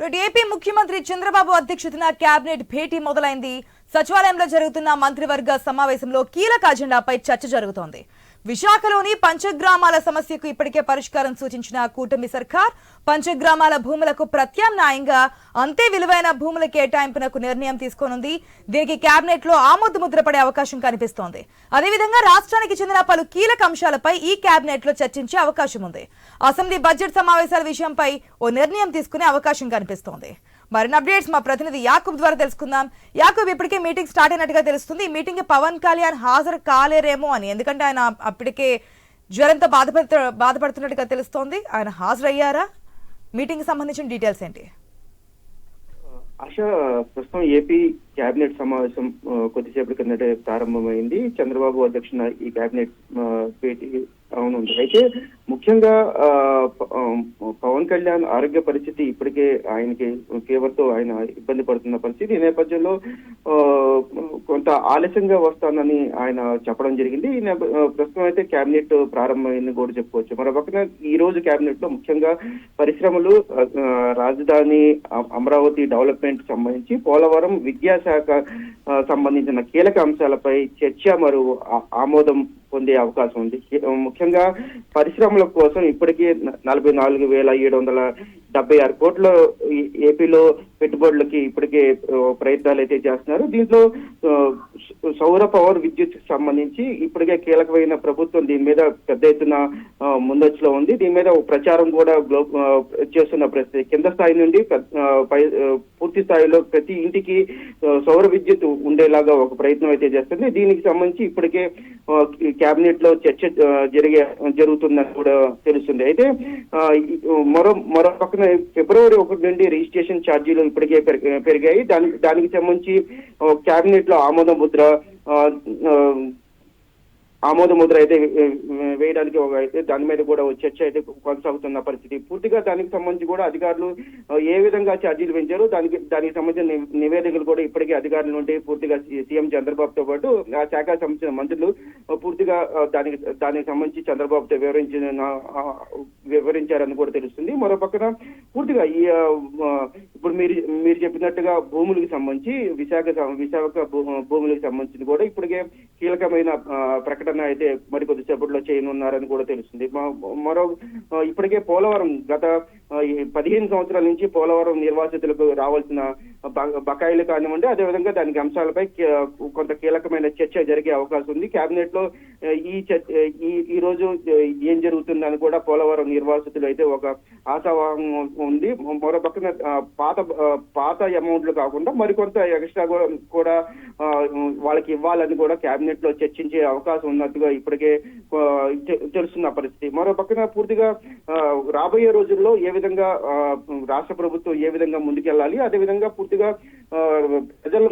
రేపు ఏపీ ముఖ్యమంత్రి చంద్రబాబు అధ్యక్షతన కేబినెట్ భేటీ మొదలైంది. సచివాలయంలో జరుగుతున్న మంత్రివర్గ సమావేశంలో కీలక అజెండాపై చర్చ జరుగుతోంది. విశాఖలోని పంచగ్రామాల సమస్యకు ఇప్పటికే పరిష్కారం సూచించిన కూటమి సర్కార్ పంచగ్రామాల భూములకు ప్రత్యామ్నాయంగా అంతే విలువైన భూముల కేటాయింపునకు నిర్ణయం తీసుకోనుంది. దీనికి కేబినెట్లో ఆమోదముద్ర పడే అవకాశం కనిపిస్తోంది. అదేవిధంగా రాష్ట్రానికి చెందిన పలు కీలక అంశాలపై ఈ కేబినెట్లో చర్చించే అవకాశం ఉంది. అసెంబ్లీ బడ్జెట్ సమావేశాల విషయంపై ఓ నిర్ణయం తీసుకునే అవకాశం కనిపిస్తోంది. మరిన్ని అప్డేట్స్ మా ప్రతినిధి యాకూబ్ ద్వారా తెలుసుకుందాం. యాకూబ్ ఇప్పటికే మీటింగ్ స్టార్ట్ అయినట్టుగా తెలుస్తుంది. ఈ మీటింగ్కి పవన్ కళ్యాణ్ హాజరు కాలేరేమో అని. ఎందుకంటే ఆయన అప్పటికే జ్వరంతో బాధపడుతు బాధపడుతున్నట్టుగా తెలుస్తోంది. ఆయన హాజరయ్యారా? మీటింగ్కి సంబంధించిన డీటెయిల్స్ ఏంటి? ఆశ ప్రస్తుతం ఏపీ కేబినెట్ సమావేశం కొద్దిసేపటి కిందటే ప్రారంభమైంది. చంద్రబాబు అధ్యక్షున ఈ కేబినెట్ భేటీ అవునుంది అయితే ముఖ్యంగా పవన్ కళ్యాణ్ ఆరోగ్య పరిస్థితి ఇప్పటికే ఆయనకి ఫీవర్తో ఆయన ఇబ్బంది పడుతున్న పరిస్థితి. ఈ నేపథ్యంలో కొంత ఆలస్యంగా వస్తానని ఆయన చెప్పడం జరిగింది. ఈ నేప- ప్రస్తుతం అయితే కేబినెట్ ప్రారంభమైంది కూడా చెప్పుకోవచ్చు. మరో పక్కన ఈ రోజు కేబినెట్లో ముఖ్యంగా పరిశ్రమలు రాజధాని అమరావతి డెవలప్మెంట్ సంబంధించి పోలవరం విద్యాశాఖ సంబంధించిన కీలక అంశాలపై చర్చ మరియు ఆమోదం పొందే అవకాశం ఉంది. ముఖ్యంగా పరిశ్రమల కోసం ఇప్పటికే నలభై నాలుగు వేల ఏడు వందల డెబ్బై ఆరు కోట్ల ఏపీలో పెట్టుబడులకి ఇప్పటికే ప్రయత్నాలు అయితే చేస్తున్నారు. దీంట్లో సౌర పవర్ విద్యుత్ సంబంధించి ఇప్పటికే కీలకమైన ప్రభుత్వం దీని మీద పెద్ద ఎత్తున ముందచ్చులో ఉంది. దీని మీద ప్రచారం కూడా గ్లో చేస్తున్న పరిస్థితి. కింద స్థాయి నుండి పై పూర్తి స్థాయిలో ప్రతి ఇంటికి సౌర విద్యుత్ ఉండేలాగా ఒక ప్రయత్నం అయితే చేస్తుంది. దీనికి సంబంధించి ఇప్పటికే కేబినెట్లో చర్చ జరిగే జరుగుతుందని కూడా తెలుస్తుంది. అయితే మరో మరో పక్కన ఫిబ్రవరి ఒకటి నుండి రిజిస్ట్రేషన్ ఛార్జీలు ఇప్పటికే పెరిగి- పెరిగాయి. దానికి దానికి సంబంధించి క్యాబినెట్ కేబినెట్లో ఆమోద ముద్ర ఆమోద ముద్ర అయితే వేయడానికి ఒక అయితే దాని మీద కూడా చర్చ అయితే కొనసాగుతున్న పరిస్థితి. పూర్తిగా దానికి సంబంధించి కూడా అధికారులు ఏ విధంగా ఛార్జీలు పెంచారు దానికి దానికి సంబంధించిన నివేదికలు కూడా ఇప్పటికే అధికారుల నుండి పూర్తిగా సీఎం చంద్రబాబుతో పాటు ఆ శాఖ సంబంధించిన మంత్రులు పూర్తిగా దానికి దానికి సంబంధించి చంద్రబాబుతో వివరించిన వివరించారని కూడా తెలుస్తుంది. మరో పక్కన పూర్తిగా ఈ ఇప్పుడు మీరు మీరు చెప్పినట్టుగా భూములకు సంబంధించి విశాఖ విశాఖ భూములకు సంబంధించి కూడా ఇప్పటికే కీలకమైన ప్రకటన అయితే మరి కొద్దిసేపట్లో చేయనున్నారని కూడా తెలుస్తుంది. మరో ఇప్పటికే పోలవరం గత ఈ పదిహేను సంవత్సరాల నుంచి పోలవరం నిర్వాసితులకు రావాల్సిన బ- బకాయిలు కానివ్వండి అదేవిధంగా దానికి అంశాలపై కొంత కీలకమైన చర్చ జరిగే అవకాశం ఉంది. కేబినెట్లో ఈ ఈ రోజు ఏం జరుగుతుందని కూడా పోలవరం నిర్వాసితులు అయితే ఒక ఆశావాహం ఉంది. మరో పక్కన పాత పాత అమౌంట్లు కాకుండా మరికొంత ఎక్స్ట్రా కూడా వాళ్ళకి ఇవ్వాలని కూడా కేబినెట్లో చర్చించే అవకాశం ఉన్నట్టుగా ఇప్పటికే తెలుస్తున్న పరిస్థితి. మరో పక్కన పూర్తిగా రాబోయే రోజుల్లో ఏ విధంగా రాష్ట్ర ప్రభుత్వం ఏ విధంగా ముందుకెళ్ళాలి అదే విధంగా పూర్తిగా ప్రజలు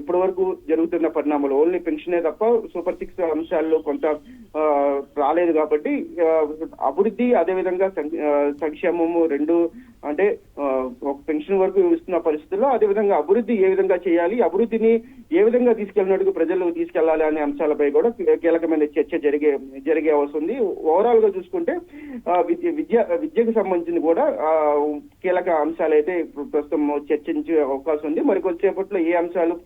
ఇప్పటి వరకు జరుగుతున్న పరిణామాలు ఓన్లీ పెన్షనే తప్ప సూపర్ సిక్స్ అంశాల్లో కొంత ఆ, రాలేదు కాబట్టి అభివృద్ధి అదే విధంగా సంక్షేమము రెండు అంటే ఆ, ఒక పెన్షన్ వరకు ఇస్తున్న పరిస్థితుల్లో అదే విధంగా అభివృద్ధి ఏ విధంగా చేయాలి అభివృద్ధిని ఏ విధంగా తీసుకెళ్ళినట్టుగా ప్రజలకు తీసుకెళ్ళాలి అనే అంశాలపై కూడా కీలకమైన చర్చ జరిగే జరిగే అవసరం ఉంది. ఓవరాల్గా చూసుకుంటే ఆ, విద్య విద్య విద్యకు సంబంధించి కూడా ఆ, కీలక అంశాలు అయితే ప్రస్తుతం చర్చించే అవకాశం ఉంది. మరి కొద్దిసేపట్లో ఏ అంశాలు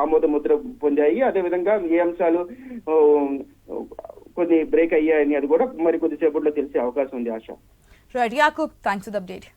ఆమోద ముద్ర పొందాయి. అదే విధంగా ఏ అంశాలు కొన్ని బ్రేక్ అయ్యాయని అది కూడా మరి కొద్దిసేపట్లో తెలిసే అవకాశం ఉంది ఆశ. Right Yakub thanks for the update